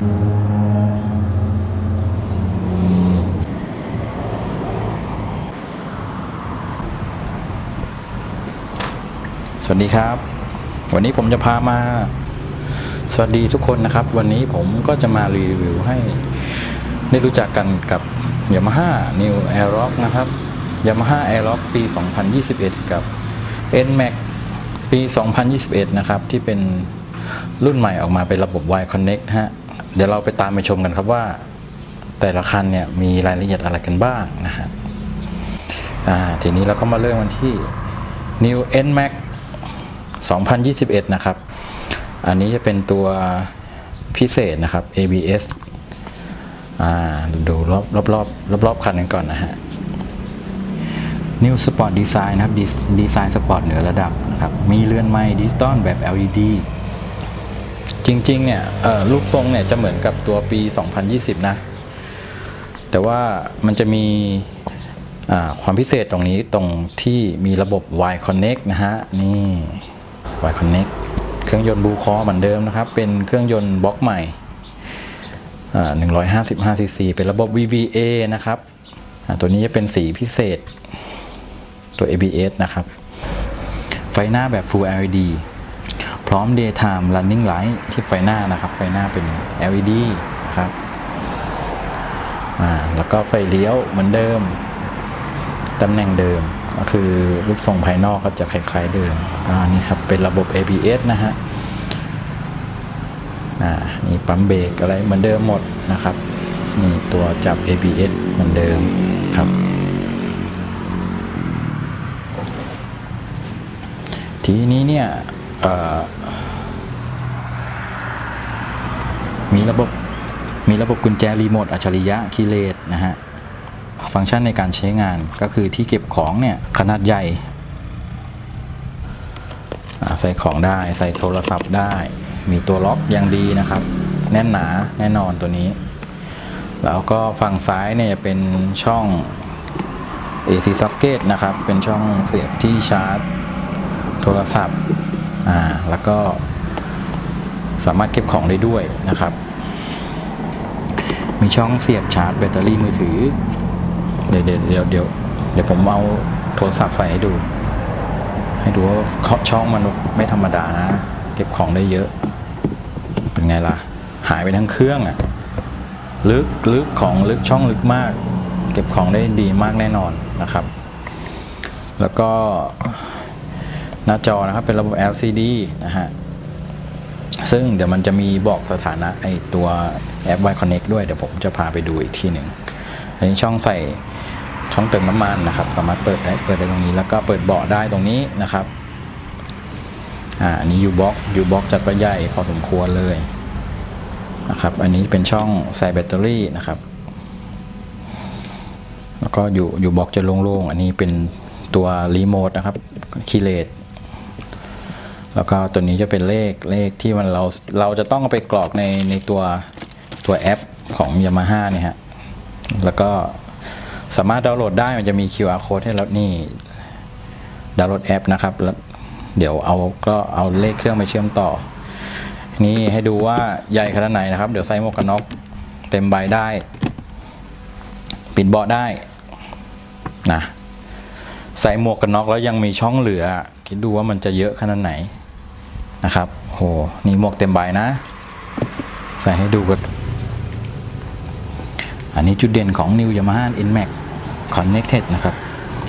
สวัสดีครับ วันนี้ผมจะพามา สวัสดีทุกคนนะครับ วันนี้ผมก็จะมารีวิวให้ได้รู้จักกันกับ Yamaha New Aerox นะครับ Yamaha Aerox ปี 2021 กับ NMAX ปี 2021 นะครับ ที่เป็นรุ่นใหม่ออกมาเป็นระบบ Y Connect ฮะ เดี๋ยวเราไปตามไปชมกันครับว่า แต่ละคันเนี่ยมีรายละเอียดอะไรกันบ้างนะฮะอ่าทีนี้เราก็มาเริ่มกันที่ New NMAX 2021 นะครับ อันนี้จะเป็นตัวพิเศษนะครับ ABS อ่าดูรอบรอบรอบรอบรอบคันกันก่อนนะฮะ New Sport Design นะครับดีไซน์สปอร์ตเหนือระดับนะครับ มีเรือนไม้ดิจิตอลแบบ LED จริงๆเนี่ยรูปทรงเนี่ยจะเหมือนกับตัวปี 2020 นะ แต่ว่ามันจะมีความพิเศษตรงนี้ตรงที่มีระบบ Y Connect นะฮะ นี่ Y Connect เครื่องยนต์บูคอเหมือนเดิมนะครับ เป็นเครื่องยนต์บล็อกใหม่อ่า155ซีซีเป็นระบบ VVA นะครับ ตัวนี้จะเป็นสีพิเศษตัว ABS นะครับ ไฟหน้าแบบ Full LED พร้อม Daytime Running Light ที่ไฟหน้านะครับ ไฟหน้าเป็น LED นะครับอ่าแล้วก็ไฟเลี้ยวเหมือนเดิม ตำแหน่งเดิมก็คือรูปทรงภายนอกก็จะคล้ายๆเดิมก็นี่ครับ เป็นระบบ ABS นะฮะอ่านี่ปั๊มเบรกอะไรเหมือนเดิมหมดนะครับนี่ตัวจับ ABS เหมือนเดิมครับ ทีนี้เนี่ยเอ่อ มีระบบมีระบบกุญแจรีโมทอัจฉริยะคีเลสนะฮะ ฟังก์ชันในการใช้งานก็คือที่เก็บของเนี่ย ขนาดใหญ่อ่าใส่ของได้ใส่โทรศัพท์ได้ มีตัวล็อกอย่างดีนะครับ แน่นหนาแน่นอนตัวนี้ แล้วก็ฝั่งซ้ายเนี่ยเป็นช่อง AC socket นะครับ เป็นช่องเสียบที่ชาร์จ โทรศัพท์อ่าแล้วก็ สามารถเก็บของได้ด้วยนะครับ มีช่องเสียบชาร์จแบตเตอรี่มือถือ เดี๋ยวเดี๋ยวเดี๋ยวเดี๋ยวเดี๋ยวผมเอาโทรศัพท์ใส่ให้ดู ให้ดูว่าช่องมันไม่ธรรมดานะ เก็บของได้เยอะ เป็นไงล่ะ หายไปทั้งเครื่องอะลึกลึกของลึกช่องลึกมาก เก็บของได้ดีมากแน่นอนนะครับ แล้วก็หน้าจอนะครับเป็นระบบ LCD นะฮะ ซึ่งเดี๋ยวมันจะมีบอกสถานะไอตัวแอป Y Connect ด้วยเดี๋ยวผมจะพาไปดูอีกที่หนึ่งอันนี้ช่องใส่ช่องเติมน้ำมันนะครับ สามารถเปิดได้เปิดได้ตรงนี้ แล้วก็เปิดเบาะได้ตรงนี้นะครับอ่าอันนี้ยูบ็อกยูบ็อกจัดประใหญ่พอสมควรเลยนะครับ อันนี้เป็นช่องใส่แบตเตอรี่นะครับ แล้วก็อยู่ยูบ็อกจะโล่งๆ อันนี้เป็นตัวรีโมทนะครับคีเลต แล้วก็ตัวนี้จะเป็นเลขเลขที่มันเราเราจะต้องไปกรอกในในตัวตัวแอปของ Yamaha เนี่ยฮะ แล้วก็สามารถดาวน์โหลดได้มันจะมี QR code ให้แล้วนี่ดาวน์โหลดแอปนะครับแล้วเดี๋ยวเอาก็เอาเลขเครื่องไปเชื่อมต่อ นี่ให้ดูว่าใหญ่ขนาดไหนนะครับ เดี๋ยวใส่หมวกกันน็อกเต็มใบได้ ปิดเบาะได้นะใส่หมวกกันน็อกแล้วยังมีช่องเหลือ คิดดูว่ามันจะเยอะขนาดไหน นะครับโหนี่หมวกเต็มใบนะ ใส่ให้ดูกันอันนี้จุดเด่นของ New Yamaha NMAX Connected นะครับ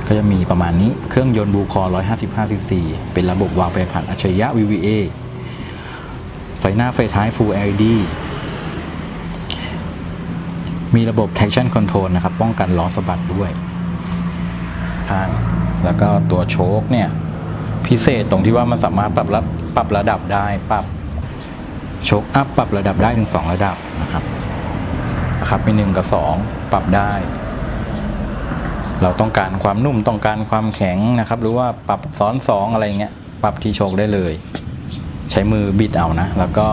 ก็จะมีประมาณนี้เครื่องยนต์บูคอ 155 cc เป็นระบบวาล์วแปรผันอัจฉริยะ VVA ไฟหน้าไฟท้าย Full LED มีระบบ traction control นะครับ ป้องกันล้อสะบัดด้วยข้างแล้วก็ตัวโชคเนี่ย พิเศษตรงที่ว่ามันสามารถปรับระ ปรับระดับได้ปรับโชคอัพปรับระดับได้ถึง 2 ระดับนะครับนะครับมีหนึ่งกับสองปรับได้ เราต้องการความนุ่มต้องการความแข็งนะครับ หรือว่าปรับซ้อนสองอะไรเงี้ยปรับที่โชคได้เลย ใช้มือบิดเอานะ แล้วก็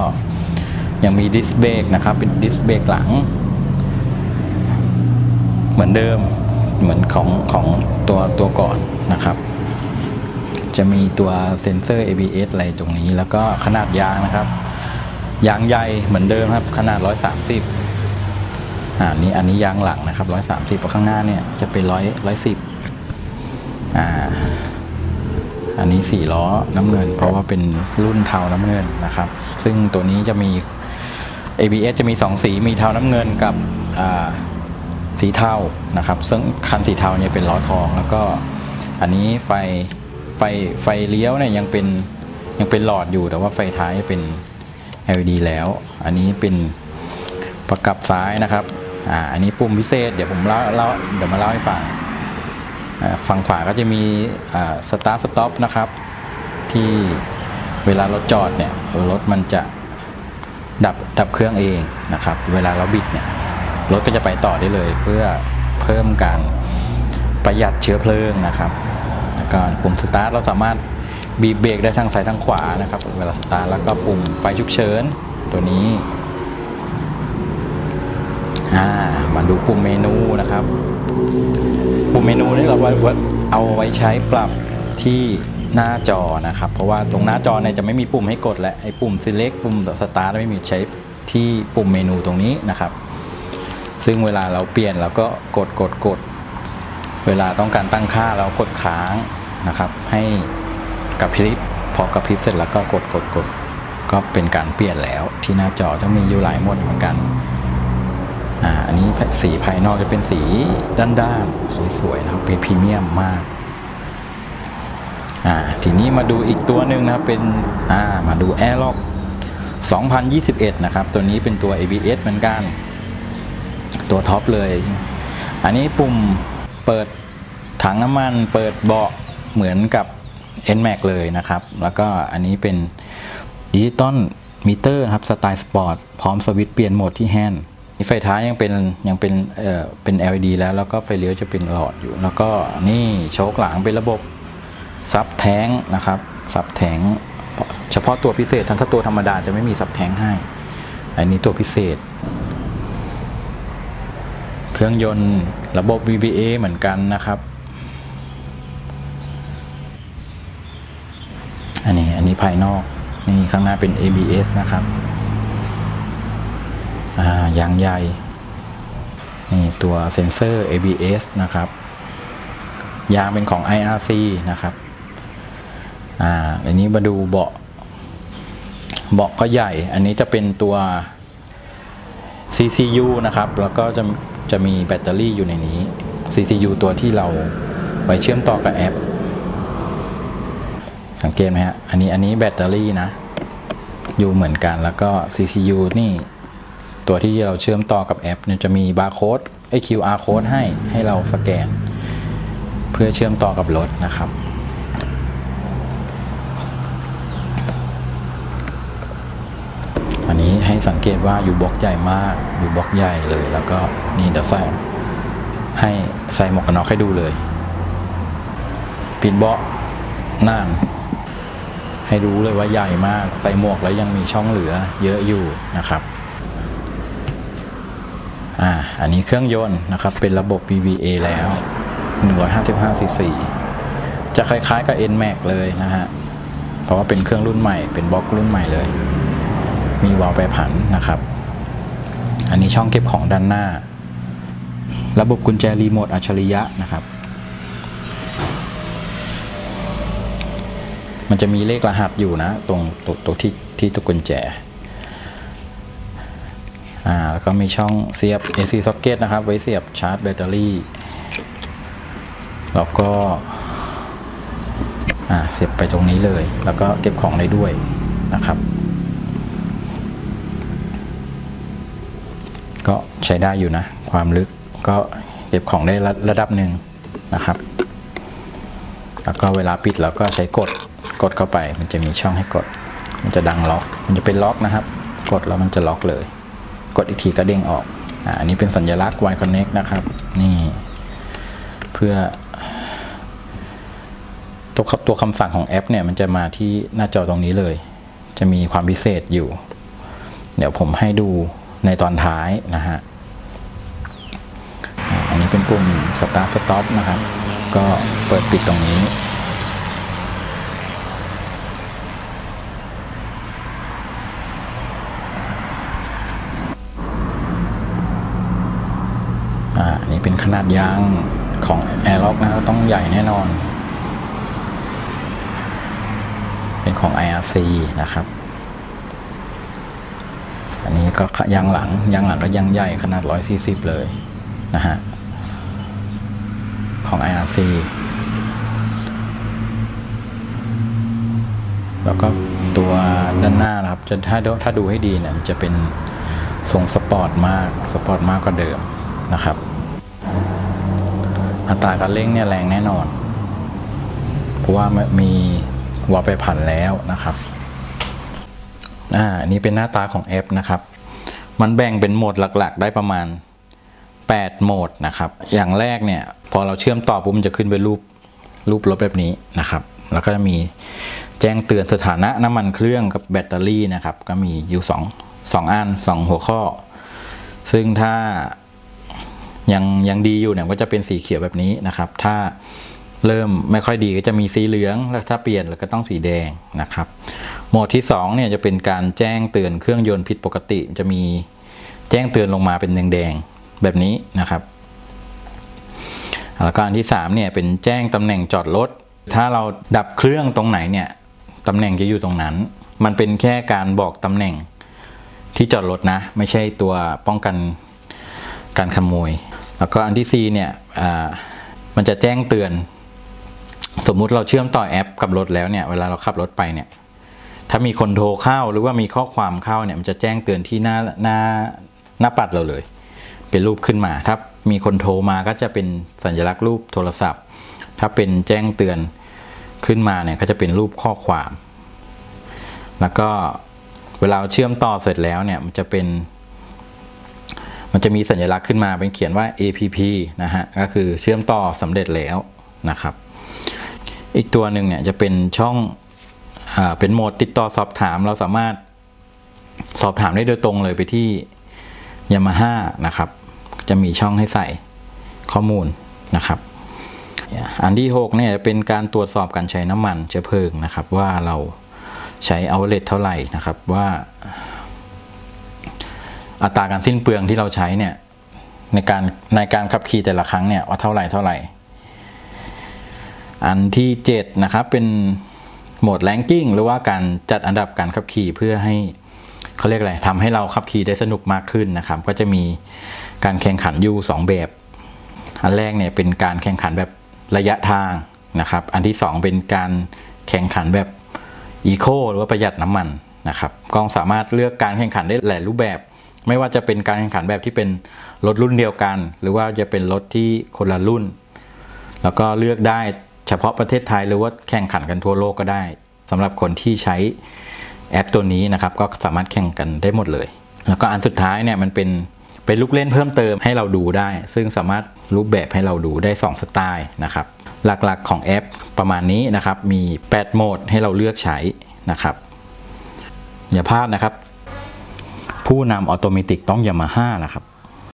ยังมีดิสเบรกนะครับ เป็นดิสเบรกหลัง เหมือนเดิมเหมือนของของตัวตัวก่อนนะครับ จะมีตัวเซ็นเซอร์ ABS อะไรตรงนี้ แล้วก็ขนาดยางนะครับ ยางใหญ่เหมือนเดิมครับ ขนาด 130อ่านี่อันนี้ยางหลังนะครับ 130ข้างหน้าเนี่ยจะเป็น100 110อ่าอันนี้สี่ล้อน้ำเงิน เพราะว่าเป็นรุ่นเทาน้ำเงินนะครับ ซึ่งตัวนี้จะมี ABS จะมี 2 สีมีเทาน้ำเงินกับสีเทานะครับ ซึ่งคันสีเทาเนี่ยเป็นล้อทอง แล้วก็อันนี้ไฟ ไฟไฟเลี้ยวเนี่ยยังเป็นยังเป็นหลอดอยู่แต่ว่าไฟท้ายเป็น LED แล้ว อันนี้เป็นประกับซ้ายนะครับอ่าอันนี้ปุ่มพิเศษเดี๋ยวผมเล่าเล่าเดี๋ยวมาเล่าให้ฟังฝั่งขวาก็จะมีสตาร์ทสต็อปนะครับ ที่เวลารถจอดเนี่ยรถมันจะดับดับเครื่องเองนะครับ เวลาเราบิดเนี่ยรถก็จะไปต่อได้เลย เพื่อเพิ่มการประหยัดเชื้อเพลิงนะครับ แล้วก็ปุ่มสตาร์ทเราสามารถบีบเบรกได้ทางซ้ายทางขวานะครับ เวลาสตาร์ทแล้วก็ปุ่มไฟฉุกเฉินตัวนี้ามาดูปุ่มเมนูนะครับ ปุ่มเมนูนี่เราเอาไว้ใช้ปรับที่หน้าจอนะครับ เพราะว่าตรงหน้าจอเนี่ยจะไม่มีปุ่มให้กดและไอ้ปุ่ม select ปุ่ม start ไม่มีใช้ที่ปุ่มเมนูตรงนี้นะครับ ซึ่งเวลาเราเปลี่ยนเราก็กดกดกด เวลาต้องการตั้งค่าเรากดค้างนะครับ ให้กระพริบพอกระพริบเสร็จแล้วก็กดกดกดก็เป็นการเปลี่ยนแล้วที่หน้าจอจะมีอยู่หลายโหมดเหมือนกันอ่าอันนี้สีภายนอกจะเป็นสีด้านๆสวยๆนะครับเป็นพรีเมียมมากอ่าทีนี้มาดูอีกตัวหนึ่งนะครับเป็นอ่ามาดู a i r l o c k 2021 นะครับ ตัวนี้เป็นตัว ABS เหมือนกัน ตัวท็อปเลย อันนี้ปุ่มเปิด ถังน้ำมันเปิดเบาะเหมือนกับ NMAX เลยนะครับ แล้วก็อันนี้เป็นดิจิตอลมิเตอร์ครับสไตล์สปอร์ตพร้อมสวิตช์เปลี่ยนโหมดที่แฮนด์ไฟท้ายยังเป็นยังเป็นเอ่อเป็น LED แล้ว แล้วก็ไฟเลี้ยวจะเป็นหลอดอยู่ แล้วก็นี่โชคหลังเป็นระบบซับแท้งนะครับซับแท้งเฉพาะตัวพิเศษถ้าตัวธรรมดาจะไม่มีซับแท้งให้ อันนี้ตัวพิเศษ เครื่องยนต์ระบบ VBA เหมือนกันนะครับ อั นี้ภายนอก นี่ข้างหน้าเป็น ABS นะครับยางใหญ่นี่ตัวเซ็นเซอร์ ABS นะครับ ยางเป็นของ IRC นะครับ อ่าอันนี้มาดูเบาะ เบาะก็ใหญ่ อันนี้จะเป็นตัว CCU นะครับ แล้วก็จะจะมีแบตเตอรี่อยู่ในนี้ CCU ตัวที่เราไว้เชื่อมต่อกับแอป สังเกตไหมฮะ อันนี้อันนี้แบตเตอรี่นะ อยู่เหมือนกันแล้วก็ CCU นี่ ตัวที่เราเชื่อมต่อกับแอปเนี่ยจะมีบาร์โค้ดไอ้ QR โค้ดให้ให้เราสแกน เพื่อเชื่อมต่อกับรถนะครับอันนี้ให้สังเกตว่าอยู่บล็อกใหญ่มากอยู่บล็อกใหญ่เลยแล้วก็นี่เดี๋ยวใส่ให้ใส่หมวกกันน็อกให้ดูเลย ปิดเบาะนั่ง ให้รู้เลยว่าใหญ่มาก ใส่หมวกแล้วยังมีช่องเหลือเยอะอยู่นะครับอ่าอันนี้เครื่องยนต์นะครับ เป็นระบบ VVA แล้ว 155 cc จะคล้ายๆกับ NMAX เลยนะฮะ เพราะว่าเป็นเครื่องรุ่นใหม่ เป็นบล็อกรุ่นใหม่เลย มีวาล์วแปรผันนะครับ อันนี้ช่องเก็บของด้านหน้า ระบบกุญแจรีโมทอัจฉริยะนะครับ มันจะมีเลขรหัสอยู่นะ ตรงตรงตรงที่ที่ตัวกุญแจ อ่า แล้วก็มีช่องเสียบ AC socket นะครับ ไว้เสียบชาร์จแบตเตอรี่ แล้วก็ อ่า เสียบไปตรงนี้เลย แล้วก็เก็บของได้ด้วยนะครับ ก็ใช้ได้อยู่นะ ความลึกก็เก็บของได้ระระดับหนึ่งนะครับ แล้วก็เวลาปิดเราก็ใช้กด กดเข้าไปมันจะมีช่องให้กด มันจะดังล็อก มันจะเป็นล็อกนะครับ กดแล้วมันจะล็อกเลย กดอีกทีก็เด้งออกอ่าอันนี้เป็นสัญลักษณ์ Y Connect นะครับ นี่ เพื่อ ตัวคตัวคำสั่งของแอปเนี่ย มันจะมาที่หน้าจอตรงนี้เลย จะมีความพิเศษอยู่ เดี๋ยวผมให้ดูในตอนท้ายนะฮะ อันนี้เป็นปุ่ม Start Stop นะครับ ก็เปิดปิดตรงนี้ นาดยางของแอร์ล็อกนะต้องใหญ่แน่นอน เป็นของ IRC นะครับ อันนี้ก็ยางหลังยางหลังก็ยางใหญ่ขนาด 140 เลยนะฮะ ของ IRC แล้วก็ตัวด้านหน้านะครับจะถ้าดูถ้าดูให้ดีเนี่ยจะเป็นทรงสปอร์ตมาก สปอร์ตมากกว่าเดิมนะครับ อัตราการเร่งเนี่ยแรงแน่นอน เพราะว่ามีวอลไปผันแล้วนะครับ อ่านนี้เป็นหน้าตาของแอปนะครับ มันแบ่งเป็นโหมดหลักๆ ได้ประมาณ 8 โหมดนะครับ อย่างแรกเนี่ย พอเราเชื่อมต่อปุ๊บมันจะขึ้นเป็นรูปรูปรถแบบนี้นะครับ แล้วก็จะมีแจ้งเตือนสถานะน้ำมันเครื่องกับแบตเตอรี่นะครับ ก็มีอยู่ 2 2อัน2 หัวข้อ ซึ่งถ้า ยังยังดีอยู่เนี่ยก็จะเป็นสีเขียวแบบนี้นะครับ ถ้าเริ่มไม่ค่อยดีก็จะมีสีเหลือง แล้วถ้าเปลี่ยนแล้วก็ต้องสีแดงนะครับ โหมดที่2เนี่ยจะเป็นการแจ้งเตือนเครื่องยนต์ผิดปกติ จะมีแจ้งเตือนลงมาเป็นแดงๆแบบนี้นะครับแล้วก็อันที่3เนี่ยเป็นแจ้งตำแหน่งจอดรถ ถ้าเราดับเครื่องตรงไหนเนี่ยตำแหน่งจะอยู่ตรงนั้น มันเป็นแค่การบอกตำแหน่งที่จอดรถนะ ไม่ใช่ตัวป้องกันการขโมย แล้วก็อันที่ 4 เนี่ยมันจะแจ้งเตือน สมมุติเราเชื่อมต่อแอปกับรถแล้วเนี่ยเวลาเราขับรถไปเนี่ยถ้ามีคนโทรเข้าหรือว่ามีข้อความเข้าเนี่ยมันจะแจ้งเตือนที่หน้าหน้าหน้าปัดเราเลย เป็นรูปขึ้นมา ถ้ามีคนโทรมาก็จะเป็นสัญลักษณ์รูปโทรศัพท์ ถ้าเป็นแจ้งเตือนขึ้นมาเนี่ยก็จะเป็นรูปข้อความ แล้วก็เวลาเชื่อมต่อเสร็จแล้วเนี่ยมันจะเป็น มันจะมีสัญลักษณ์ขึ้นมาเป็นเขียนว่า APP นะฮะก็คือเชื่อมต่อสำเร็จแล้วนะครับ อีกตัวหนึ่งเนี่ยจะเป็นช่องอเป็นโหมดติดต่อสอบถาม เราสามารถสอบถามได้โดยตรงเลยไปที่ Yamaha นะครับ จะมีช่องให้ใส่ข้อมูลนะครับอันที่6เนี่ยจะเป็นการตรวจสอบการใช้น้ำมันเชื้อเพลิงนะครับ ว่าเราใช้เอาเลทเท่าไหร่นะครับว่า อัตราการสิ้นเปลืองที่เราใช้เนี่ยในการในการขับขี่แต่ละครั้งเนี่ยว่าเท่าไหร่เท่าไหร่ อันที่7นะครับเป็นโหมดแ a งกิ้งหรือว่าการจัดอันดับการขับขี่เพื่อให้เขาเรียกอะไรทำให้เราขับขี่ได้สนุกมากขึ้นนะครับ ก็จะมีการแข่งขันอยู่สองแบบ อันแรกเนี่ยเป็นการแข่งขันแบบระยะทางนะครับ อันที่ 2 เป็นการแข่งขันแบบอีโคหรือว่าประหยัดน้ำมันนะครับก็สามารถเลือกการแข่งขันได้หลายรูปแบบ ไม่ว่าจะเป็นการแข่งขันแบบที่เป็นรถรุ่นเดียวกัน หรือว่าจะเป็นรถที่คนละรุ่น แล้วก็เลือกได้เฉพาะประเทศไทยหรือว่าแข่งขันกันทั่วโลกก็ได้สำหรับคนที่ใช้แอปตัวนี้นะครับ ก็สามารถแข่งกันได้หมดเลย แล้วก็อันสุดท้ายเนี่ยมันเป็นเป็นลูกเล่นเพิ่มเติมให้เราดูได้ ซึ่งสามารถรูปแบบให้เราดูได้ 2 สไตล์นะครับ หลักๆของแอปประมาณนี้นะครับ มี 8 โหมดให้เราเลือกใช้นะครับอย่าพลาดนะครับ ผู้นำออโตเมติกต้องยามาฮ่านะครับ